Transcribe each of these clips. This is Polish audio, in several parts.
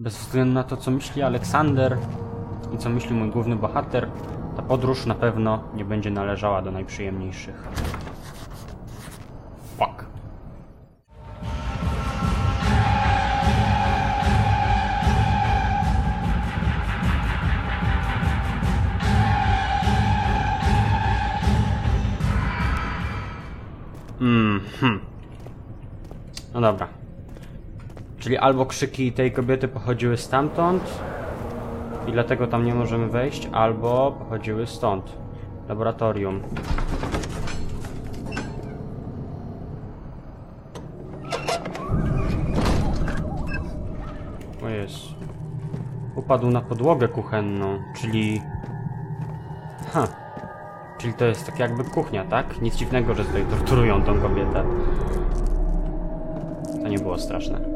Bez względu na to, co myśli Aleksander i co myśli mój główny bohater, ta podróż na pewno nie będzie należała do najprzyjemniejszych. Fuck. Mhm. No dobra. Czyli albo krzyki tej kobiety pochodziły stamtąd i dlatego tam nie możemy wejść, albo pochodziły stąd. Laboratorium. O jest. Upadł na podłogę kuchenną, czyli... Ha. Czyli to jest tak jakby kuchnia, tak? Nic dziwnego, że tutaj torturują tą kobietę. To nie było straszne.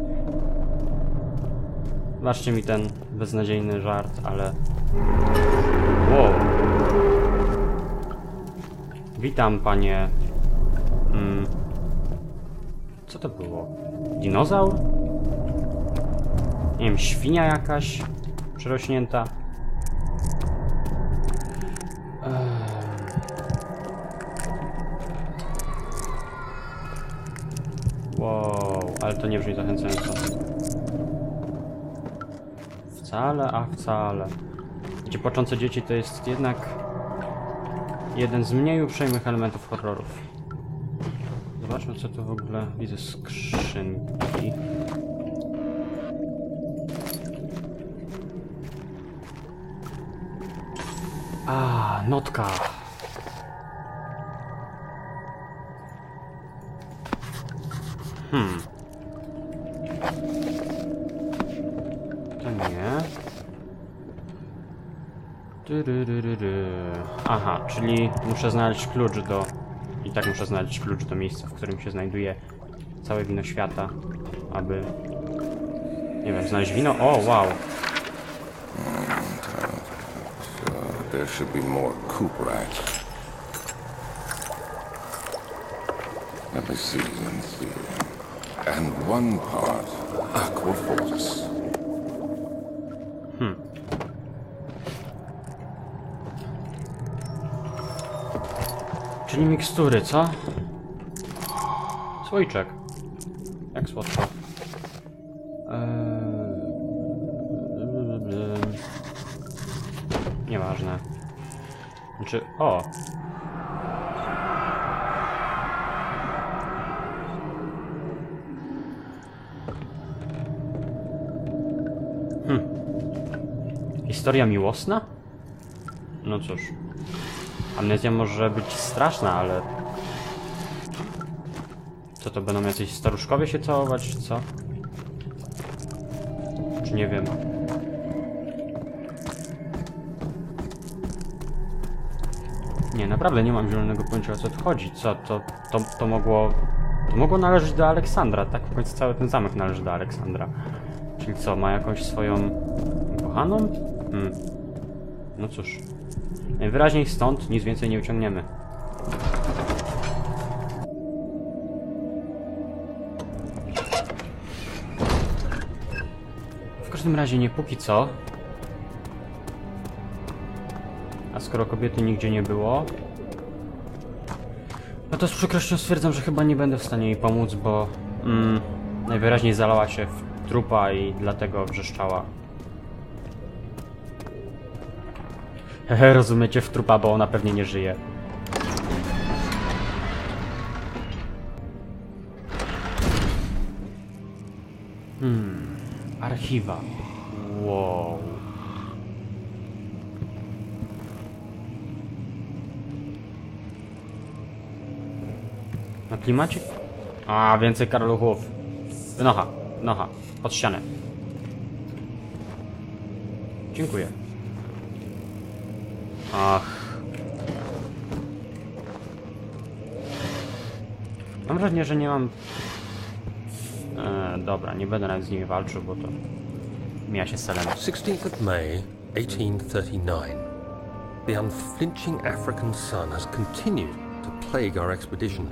Wybaczcie mi ten beznadziejny żart, ale... Wow. Witam, panie... Mm. Co to było? Dinozaur? Nie wiem, świnia jakaś przerośnięta. Wow, ale to nie brzmi zachęcająco. Wcale, a wcale. Gdzie płaczące dzieci to jest jednak jeden z mniej uprzejmych elementów horrorów. Zobaczmy co tu w ogóle widzę skrzynki. A, notka. Aha, czyli muszę znaleźć klucz do... I tak muszę znaleźć klucz do miejsca, w którym się znajduje całe wino świata, aby... Nie wiem, znaleźć wino? O, wow! There should be more coop racks. Let me see, let me see. And one part aquafortis. Czyli mikstury, co? Słoiczek. Jak słodko. Eee... Nieważne. Znaczy, o! Hm. Historia miłosna? No cóż. Amnezja może być straszna, ale... Co to, będą jacyś staruszkowie się całować, czy co? Czy nie wiem. Nie, naprawdę nie mam zielonego pojęcia o co tu chodzi. Co, to, to, to mogło... To mogło należeć do Aleksandra, tak? W końcu cały ten zamek należy do Aleksandra. Czyli co, ma jakąś swoją... kochaną? Hmm. No cóż. Najwyraźniej stąd nic więcej nie uciągniemy. W każdym razie nie póki co. A skoro kobiety nigdzie nie było, no to z przykrością stwierdzam, że chyba nie będę w stanie jej pomóc, bo mm, najwyraźniej zalała się w trupa i dlatego wrzeszczała. Hehe, rozumiecie w trupa, bo ona pewnie nie żyje. Hmm, archiwa. Wow. Na klimacie? A, więcej karluchów. Wynocha, wynocha, pod ścianę. Dziękuję. Ach. Mam wrażenie, że nie mam... E, dobra, nie będę nawet z nimi walczył, bo to... Mija się celem. 16th of May, 1839. The unflinching African sun has continued to plague our expedition,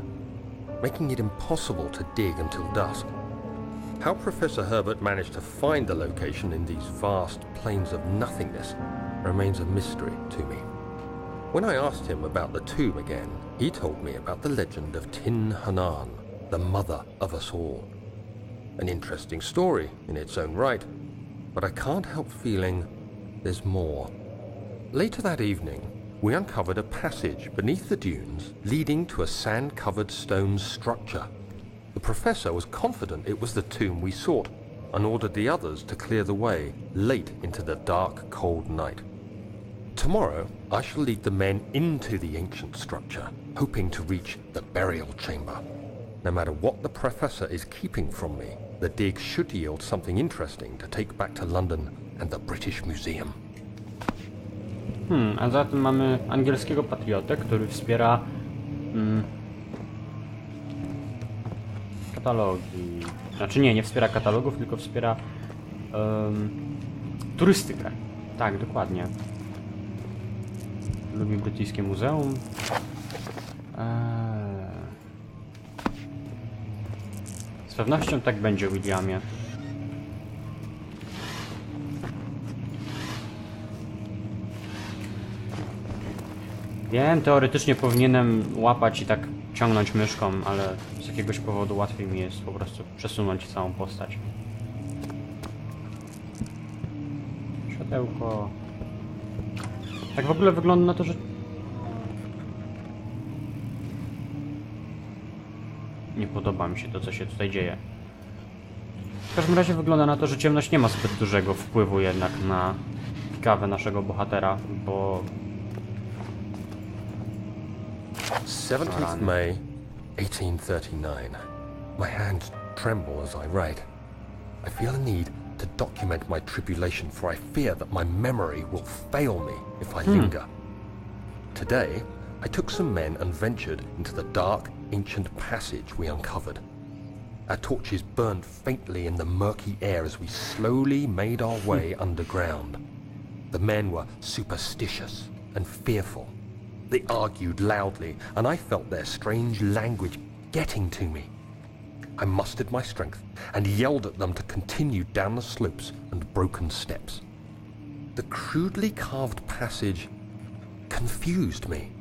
making it impossible to dig until dusk. How Professor Herbert managed to find the location in these vast plains of nothingness remains a mystery to me. When I asked him about the tomb again, he told me about the legend of Tin Hanan, the mother of us all. An interesting story in its own right, but I can't help feeling there's more. Later that evening, we uncovered a passage beneath the dunes leading to a sand covered stone structure. The professor was confident it was the tomb we sought and ordered the others to clear the way late into the dark, cold night. Tomorrow, I shall lead the men into the ancient structure, hoping to reach the burial chamber. No matter what the professor is keeping from me, the dig should yield something interesting to take back to London and the British Museum. Hmm, a za tym mamy angielskiego patriotę, który wspiera mm, katalogi. Znaczy nie, nie wspiera katalogów, tylko wspiera em, turystykę. Tak, dokładnie. Lubi brytyjskie muzeum. Eee. Z pewnością tak będzie, Williamie. Wiem, teoretycznie powinienem łapać i tak ciągnąć myszką, ale z jakiegoś powodu łatwiej mi jest po prostu przesunąć całą postać. Światełko. Tak w ogóle wygląda na to, że... Nie podoba mi się to, co się tutaj dzieje. W każdym razie wygląda na to, że ciemność nie ma zbyt dużego wpływu jednak na kawę naszego bohatera, bo 17th May, 1839. My hands tremble as I write. I feel a need to document my tribulation, for I fear that my memory will fail me if I hmm. linger. Today, I took some men and ventured into the dark, ancient passage we uncovered. Our torches burned faintly in the murky air as we slowly made our hmm. way underground. The men were superstitious and fearful. They argued loudly, and I felt their strange language getting to me. I mustered my strength and yelled at them to continue down the slopes and broken steps. The crudely carved passage confused me.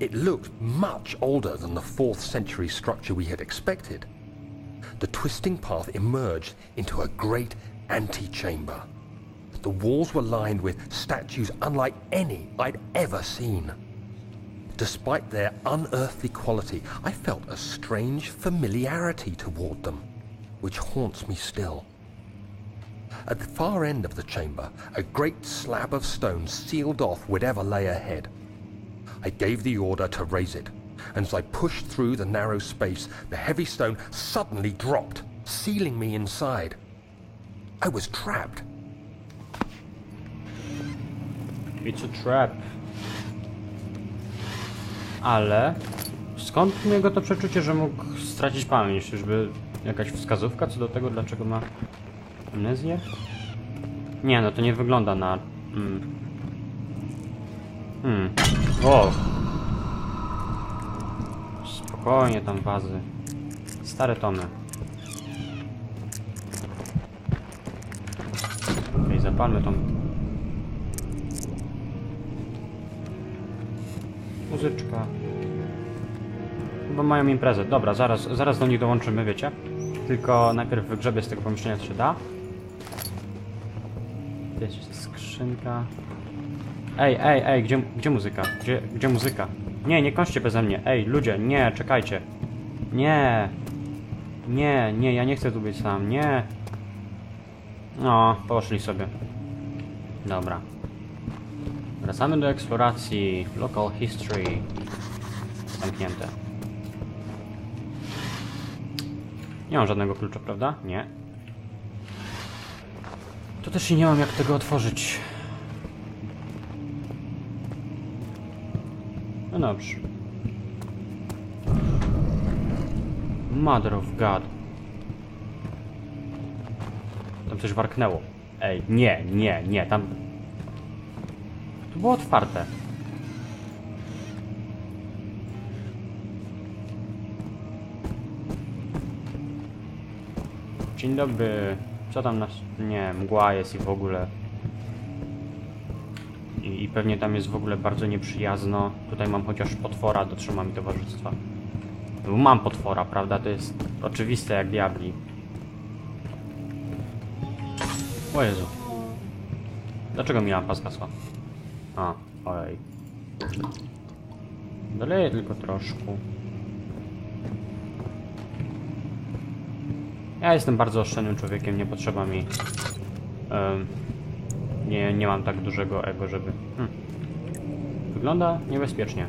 It looked much older than the 4th century structure we had expected. The twisting path emerged into a great antechamber. The walls were lined with statues unlike any I'd ever seen. Despite their unearthly quality, I felt a strange familiarity toward them, which haunts me still. At the far end of the chamber, a great slab of stone sealed off whatever lay ahead. I gave the order to raise it, and as I pushed through the narrow space, the heavy stone suddenly dropped, sealing me inside. I was trapped. It's a trap. Ale skąd u niego to przeczucie, że mógł stracić pamięć? Czyżby jakaś wskazówka co do tego, dlaczego ma amnezję? Nie, no to nie wygląda na... Mm. Hmm. O! Spokojnie tam wazy. Stare tomy. Okej, zapalmy tą Muzyczka. Chyba mają imprezę. Dobra, zaraz, zaraz do nich dołączymy, wiecie? Tylko najpierw wygrzebię z tego pomieszczenia, co się da. Jeszcze skrzynka. Ej, ej, ej, gdzie, gdzie muzyka? Gdzie, gdzie muzyka? Nie, nie kończcie beze mnie. Ej, ludzie, nie, czekajcie. Nie. Nie, nie, ja nie chcę tu być sam, nie. No, poszli sobie. Dobra. Wracamy do eksploracji. Local history. Zamknięte. Nie mam żadnego klucza, prawda? Nie. To też i nie mam jak tego otworzyć. No dobrze. Mother of God. Tam coś warknęło. Ej, nie, nie, nie, tam... Było otwarte. Dzień dobry. Co tam nas... Nie, mgła jest i w ogóle. I, I pewnie tam jest w ogóle bardzo nieprzyjazno. Tutaj mam chociaż potwora, dotrzyma mi towarzystwa. No, Mam potwora, prawda? To jest oczywiste jak diabli. O Jezu. Dlaczego mi lampa zgasła? A, ojej. Doleję tylko troszkę. Ja jestem bardzo oszczędnym człowiekiem, nie potrzeba mi... em, nie, nie mam tak dużego ego, żeby... Hm. Wygląda niebezpiecznie.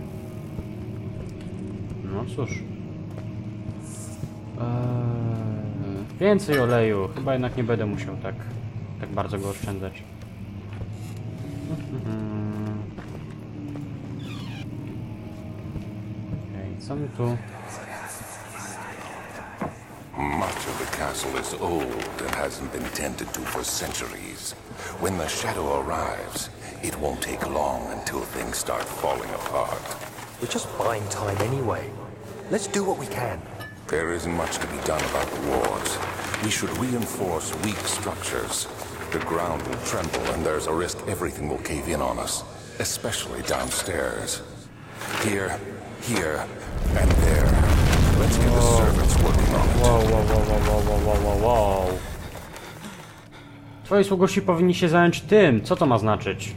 No cóż. Eee, więcej oleju. Chyba jednak nie będę musiał tak, tak bardzo go oszczędzać. Okej, co. Much of the castle is old and hasn't been tended to for centuries. When the shadow arrives, it won't take long until things start falling apart. We're just buying time anyway. Let's do what we can. There isn't much to be done about the wards. We should reinforce weak structures. The ground will tremble and there's a risk everything will cave in on us, especially downstairs. Here, here, and there. Let's. Wow, wow, wow, wow, wow, wow, wow, wow. Powinni się zająć tym. Co to ma znaczyć?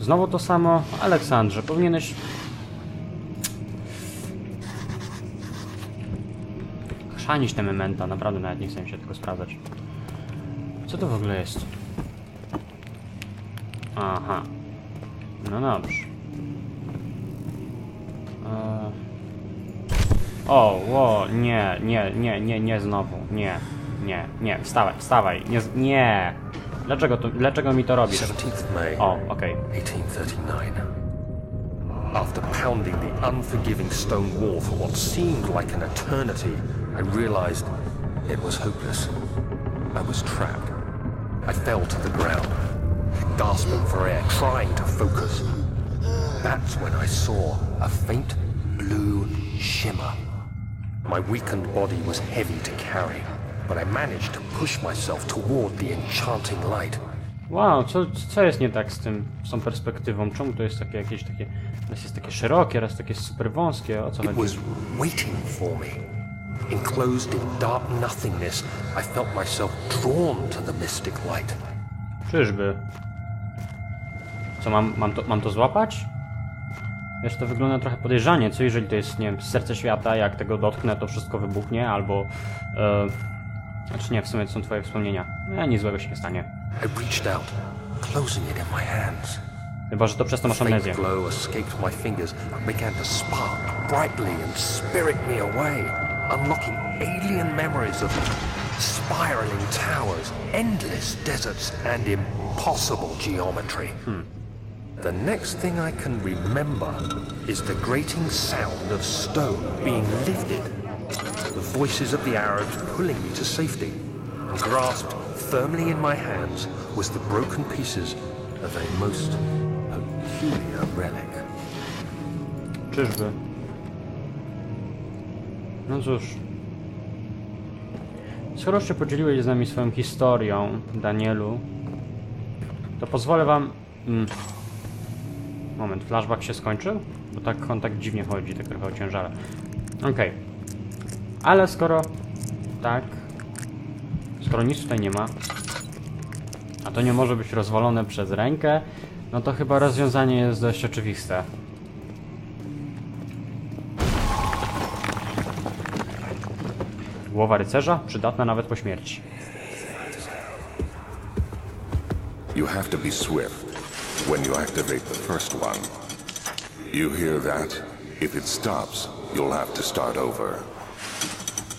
Znowu to samo. Aleksandrze, powinieneś... Chrzanić te mementa. Naprawdę nawet nie chcę się tego sprawdzać. Co to w ogóle jest? Aha. No dobrze. O, ło, nie, nie, nie, nie, nie znowu, nie, nie, nie, wstawaj, wstawaj, nie, nie. Dlaczego, to, dlaczego mi to robisz? 17th May, O, okej. 1839. After pounding the unforgiving stone wall for what seemed like an eternity, I realized it was hopeless. I was trapped. I fell to the ground, gasping for air, trying to focus. That's when I saw a faint blue shimmer. My weakened body was heavy to carry, but I managed to push myself toward the enchanting light. Wow, co, co jest nie tak z tym, z tą perspektywą? Czemu to jest takie jakieś takie, raz jest takie szerokie, raz takie super wąskie, o co It chodzi? was waiting for me. Enclosed in dark nothingness, I felt myself drawn to the mystic light. Czyżby? Co, mam, mam, to, mam to złapać? Wiesz, to wygląda trochę podejrzanie, co jeżeli to jest, nie wiem, serce świata, jak tego dotknę, to wszystko wybuchnie, albo... E, znaczy nie, w sumie to są twoje wspomnienia. Nie, nic złego się nie stanie. Chyba, że to przez to masz amnezję. unlocking alien memories of spiraling towers, endless deserts, and impossible geometry. The next thing I can remember is the grating sound of stone being lifted, the voices of the Arabs pulling me to safety, and grasped firmly in my hands was the broken pieces of a most peculiar relic. Czyżby? No cóż. Skoro się podzieliłeś z nami swoją historią, Danielu, to pozwolę wam... Mm. Moment, flashback się skończył? Bo tak on tak dziwnie chodzi, tak trochę ociężale. Okej. Ale skoro... Tak... Skoro nic tutaj nie ma, a to nie może być rozwalone przez rękę, no to chyba rozwiązanie jest dość oczywiste. Głowa rycerza, przydatna nawet po śmierci. You have to be swift when you activate the first one. You hear that? If it stops, you'll have to start over.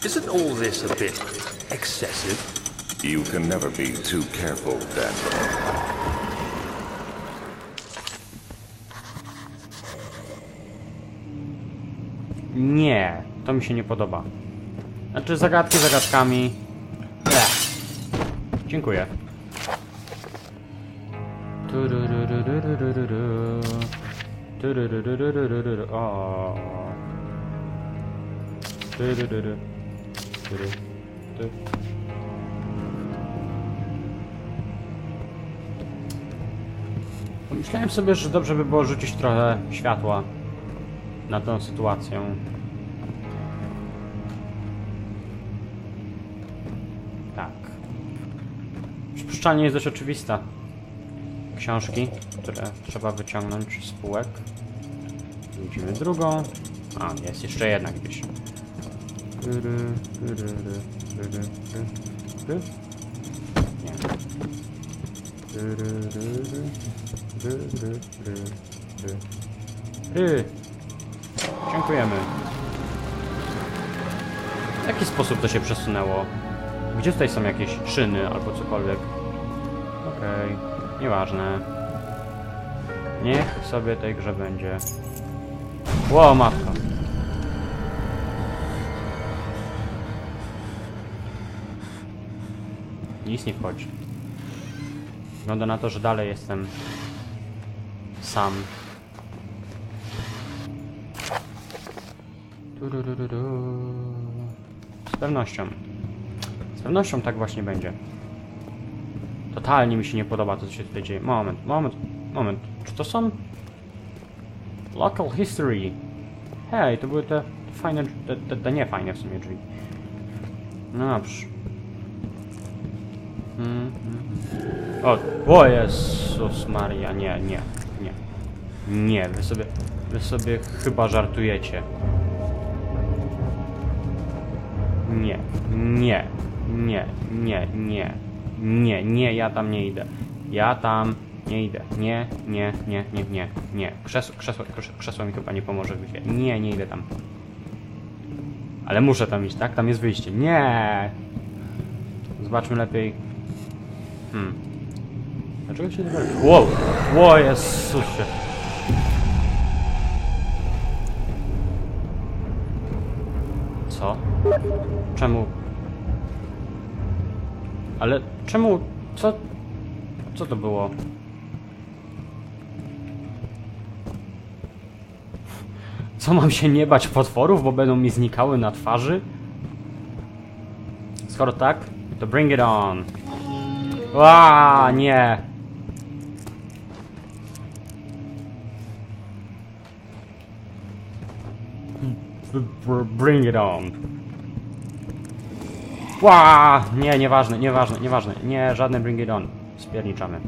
Isn't all this a bit excessive? You can never be too careful, Daniel. Nie, to mi się nie podoba. Znaczy zagadki zagadkami. Ech. Dziękuję. O. Pomyślałem sobie, że dobrze by było rzucić trochę światła na tę sytuację. Tak. Przypuszczalnie jest dość oczywista. Książki, które trzeba wyciągnąć z półek. Widzimy drugą. A, jest jeszcze jedna gdzieś. Nie. Dziękujemy. W jaki sposób to się przesunęło? Gdzie tutaj są jakieś szyny albo cokolwiek? Okej, nieważne. Niech sobie tej grze będzie. Ło, matka. Nic nie wchodzi. Wygląda na to, że dalej jestem sam. Z pewnością. Z pewnością tak właśnie będzie. Totalnie mi się nie podoba to, co się tutaj dzieje. Moment, moment, moment. Czy to są... Local history. Hej, to były te fajne... Te, te, te nie fajne w sumie drzwi. No dobrze. Mm, mm, mm. O, o Jezus Maria, nie, nie, nie. Nie, wy sobie, wy sobie chyba żartujecie. Nie, nie, nie, nie, nie, nie, nie, ja tam nie idę. Ja tam nie idę. Nie, nie, nie, nie, nie, nie. Krzesło, krzesło, krzesło, mi chyba nie pomoże w. Nie, nie idę tam. Ale muszę tam iść, tak? Tam jest wyjście. Nie! Zobaczmy lepiej. Hmm. Dlaczego się nie? Wow! Wow, Jezusie! Co? Czemu? Ale czemu? Co? Co to było? Co mam się nie bać potworów, bo będą mi znikały na twarzy? Skoro tak, to bring it on. Ła, nie. Br- Bring it on. Ła, nie, nieważne, nieważne, nieważne. Nie, żadne bring it on. Spierniczamy.